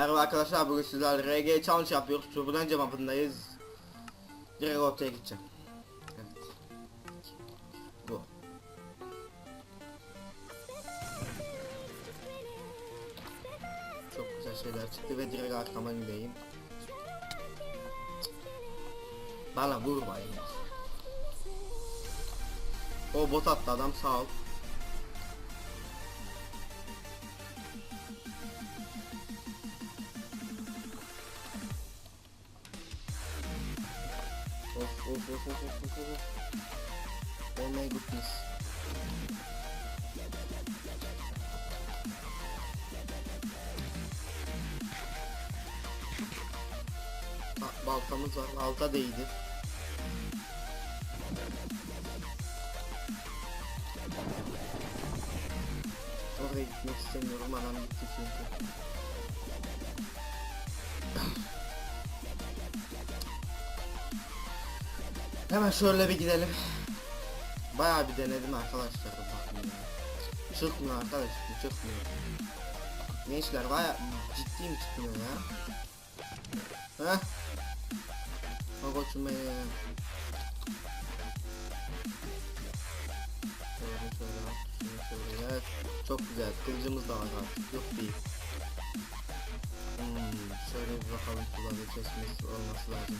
Merhaba arkadaşlar bugün sizlerle RG challenge yapıyoruz. Turbulen cevabındayız. Direkt ortaya gideceğim. Evet. Bu. Çok güzel şeyler çıktı ve direkt arkama gideyim. Bana vurmayın. O bot attı adam sağ. Of of of of of of. Oh my goodness. Ba- baltamız var. Alta değdi. Oraya gitmek istemiyorum. Anam gitti çünkü. Hemen şöyle bir gidelim. Bayağı bir denedim arkadaşlar bakın. Çıkmıyor arkadaş çıkmıyor. Gençler bayağı ciddiyim çıkmıyor ya. Heh. O koçum benim. Şöyle şöyle şöyle yer. Çok güzel. Kılıcımız da var artık. Yok değil. Hmm, şöyle bir bakalım suları kesmesi olması lazım.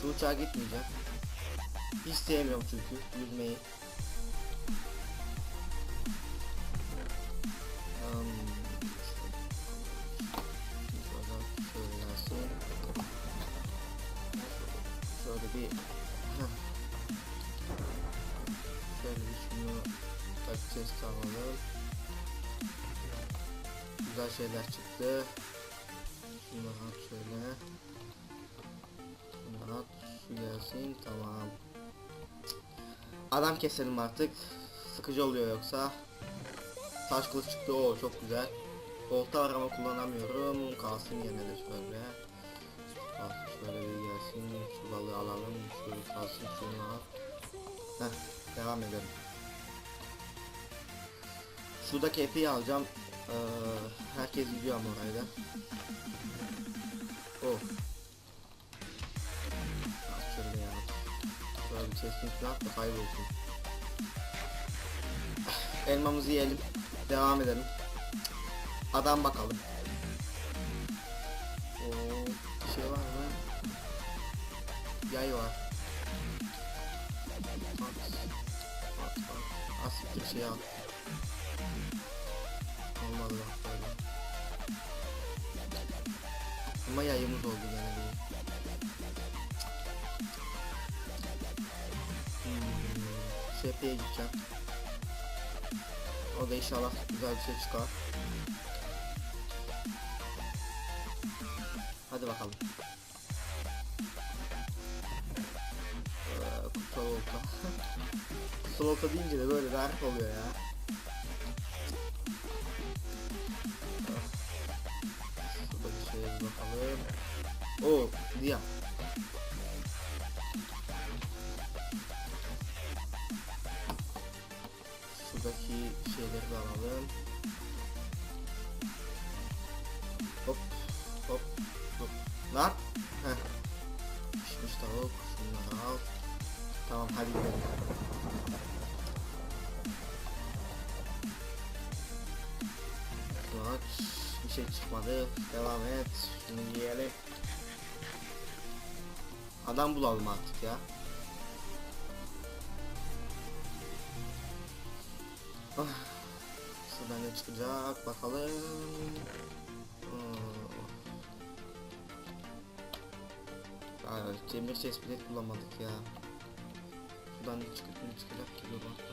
Şu uçağa gitmeyeceğim. Hiç sevmiyorum çünkü yüzmeyi. Şöyle bir. Şöyle bir şunu takacağız tamamım. Güzel şeyler çıktı. Gelsin tamam. Adam keselim artık. Sıkıcı oluyor yoksa. Taş kılıç çıktı o çok güzel. Volta var ama kullanamıyorum. Kalsın yine de şöyle. Bak şöyle bir gelsin. Şu balığı alalım. Şöyle kalsın şunu al. Heh, devam edelim. Şuradaki epiyi alacağım. Ee, herkes gidiyor ama oraya da. Oh. Şöyle bir keskin şunu at da kaybolsun. Elmamızı yiyelim. Devam edelim. Adam bakalım. Oo, bir şey var mı? Yay var. At. Asiktir şey al. Olmadı bak. Ama yayımız oldu gene Şepe'ye gideceğim. O da inşallah güzel bir şey çıkar. Hadi bakalım. Ee, kutsal olta. kutsal olta deyince de böyle garip oluyor ya. Şurada bir şeye bakalım. Oo, Dia. Lan! Heh. Pişmiş tavuk, şunları al. Tamam, hadi gidelim. Aç. Bir şey çıkmadı. Devam et. Şunu yiyelim. Adam bulalım artık ya. Ah, Şuradan ne çıkacak bakalım. Aa, demir tespit bulamadık ya. Şuradan ne çıkacak ne çıkacak ki dur bak.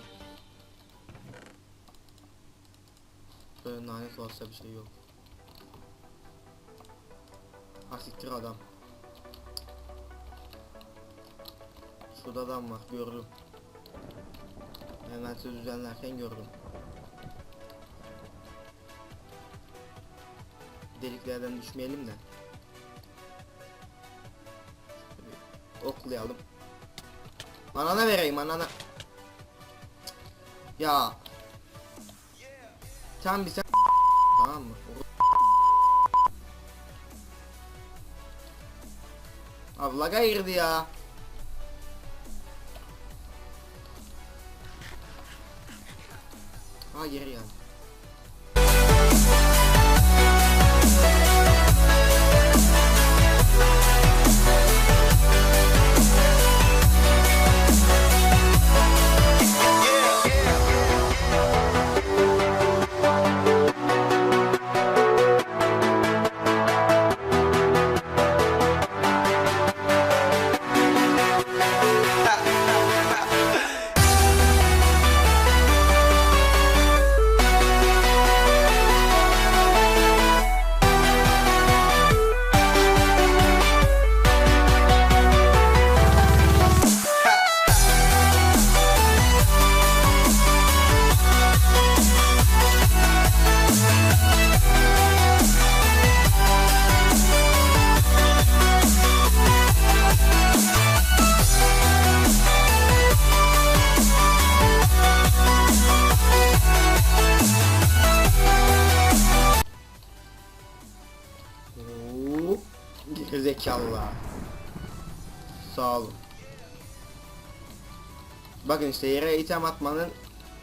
Böyle lanet olsa bir şey yok. Asiktir adam. Şurada adam var gördüm. Hemen söz düzenlerken gördüm. Deliklerden düşmeyelim de. oklayalım. Anana vereyim anana. Ya. Tam bir sen tamam mı? Abi laga ya. Ha geri geldi. Gerizekalılar. Sağ olun. Bakın işte yere item atmanın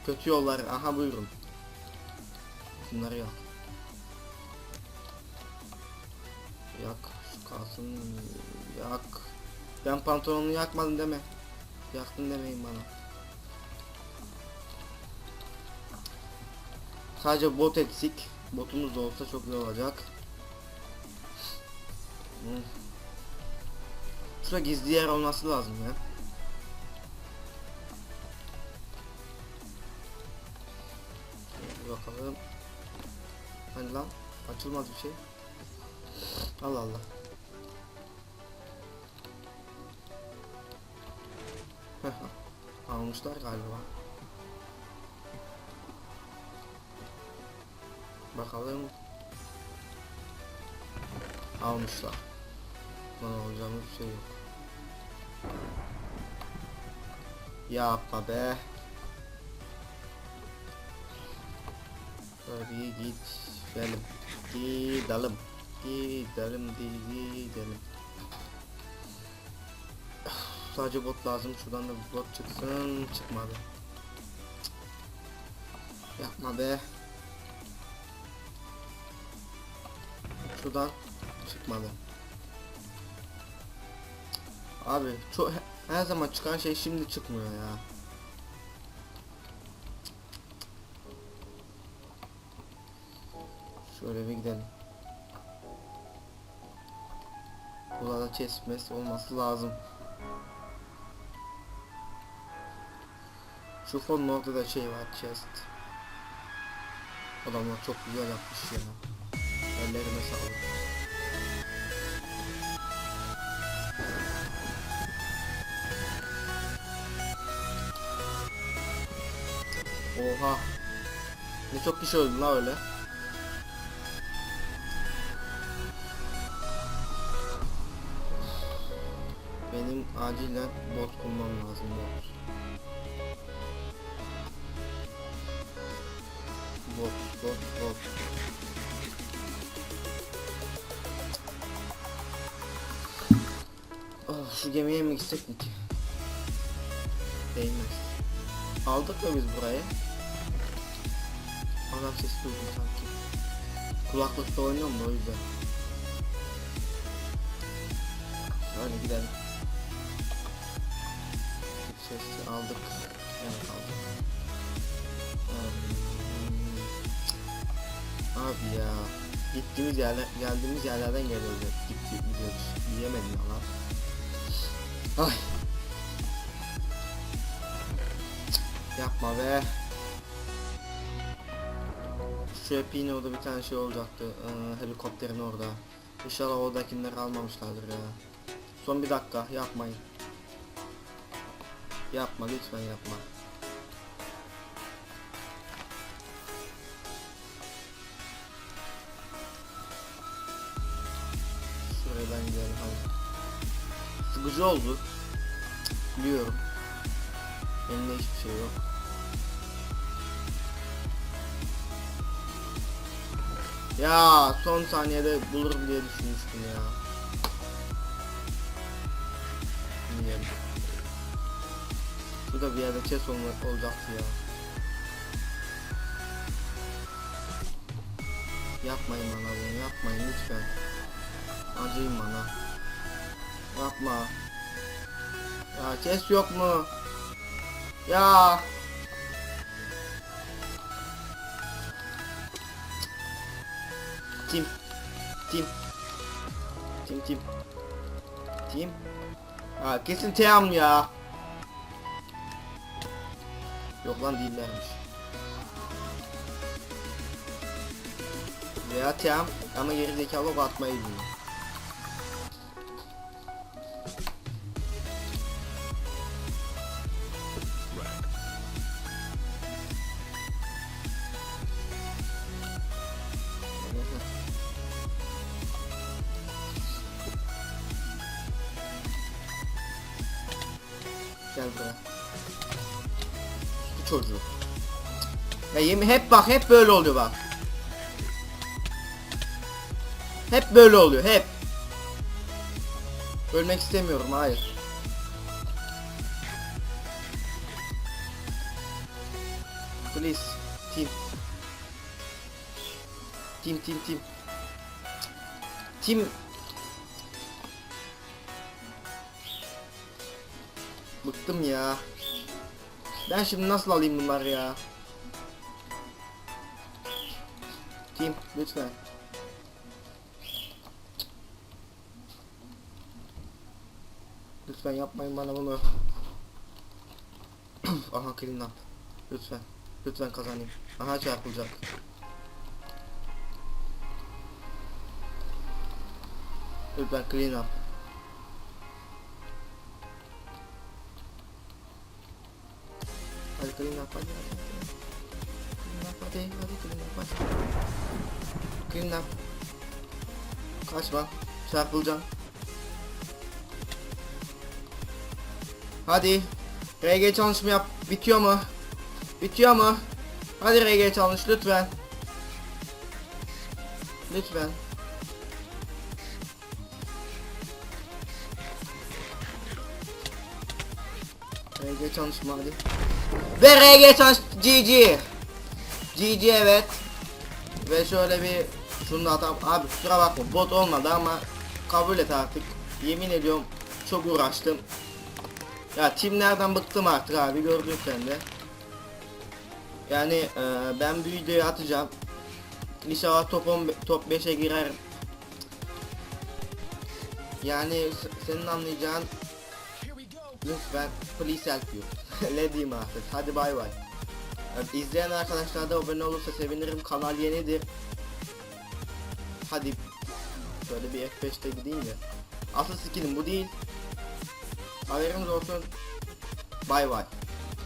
kötü yolları. Aha buyurun. Bunları yak. Yak. Şu kalsın. Yak. Ben pantolonunu yakmadım deme. Yaktın demeyin bana. Sadece bot eksik. Botumuz da olsa çok güzel olacak. Hmm. Şurada gizli yer olması lazım ya. Bakalım. Hani lan açılmaz bir şey. Allah Allah. Almışlar galiba. Bakalım. Almışlar. Lan alacağımız bir şey yok. Yapma be. Bir gidelim. Gidelim. Gidelim gidelim. Sadece bot lazım. Şuradan da bot çıksın. Çıkmadı. Yapma be. Şuradan çıkmadı. Abi çok her zaman çıkan şey şimdi çıkmıyor ya. Şöyle bir gidelim. Burada chest olması lazım. Şu fonun orada da şey var chest. Adamlar çok güzel yapmış ya. Ellerine sağlık. Oha. Ne çok kişi öldü la öyle. Benim acilen bot bulmam lazım bot. Bot, bot, bot. Oh, şu gemiye mi gitsek ki? Değmez. Aldık mı biz burayı? Adam sesi duydum sanki. Kulaklıkta oynuyorum da o yüzden. Öyle gidelim. Sesi aldık. Evet aldık. Hmm. Abi ya. Gittiğimiz yerler, geldiğimiz yerlerden geliyoruz. Gittik gidiyoruz. Yiyemedim ya lan. Ay. Yapma be. Şu hep yine orada bir tane şey olacaktı. Ee, helikopterin orada. İnşallah oradakileri almamışlardır ya. Son bir dakika yapmayın. Yapma lütfen yapma. Şuradan gidelim hadi. Sıkıcı oldu. Biliyorum. Elimde hiçbir şey yok. Ya son saniyede bulurum diye düşünmüştüm ya. diyelim. Şurada bir yerde chest olma, olacaktı ya. Yapmayın bana bunu yapmayın lütfen. Acıyın bana. Yapma. Ya chest yok mu? Ya. Tim. Tim. Tim tim. Tim. Ha kesin Team ya. Yok lan değillermiş. Veya Team ama geri zekalı atmayı bilmiyor. Gel buraya. Bu çocuğu. Ya hep bak hep böyle oluyor bak. Hep böyle oluyor hep. Ölmek istemiyorum hayır. Please team. Team team team. Team Bıktım ya. Ben şimdi nasıl alayım bunları ya? Team lütfen. Lütfen yapmayın bana bunu. Aha clean up. Lütfen. Lütfen kazanayım. Aha çarpılacak. Lütfen clean up. Up hadi. hadi. Clean up hadi. Up hadi. Clean up. Kaçma. Çarpılacaksın. Hadi. RG çalışma yap. Bitiyor mu? Bitiyor mu? Hadi RG çalış lütfen. Lütfen. RG çalışma hadi. Ve RG çalış GG. GG evet. Ve şöyle bir şunu da atalım. Abi kusura bakma bot olmadı ama kabul et artık. Yemin ediyorum çok uğraştım. Ya timlerden bıktım artık abi gördün sen de. Yani e, ben bu videoyu atacağım. İnşallah top 10 top 5'e girer. Yani senin anlayacağın lütfen please help you. Ne diyeyim artık. Hadi bay bay. Evet, izleyen arkadaşlar da abone olursa sevinirim. Kanal yenidir. Hadi şöyle bir F5'te gideyim ya. Asıl skillim bu değil. Haberiniz olsun. Bay bay.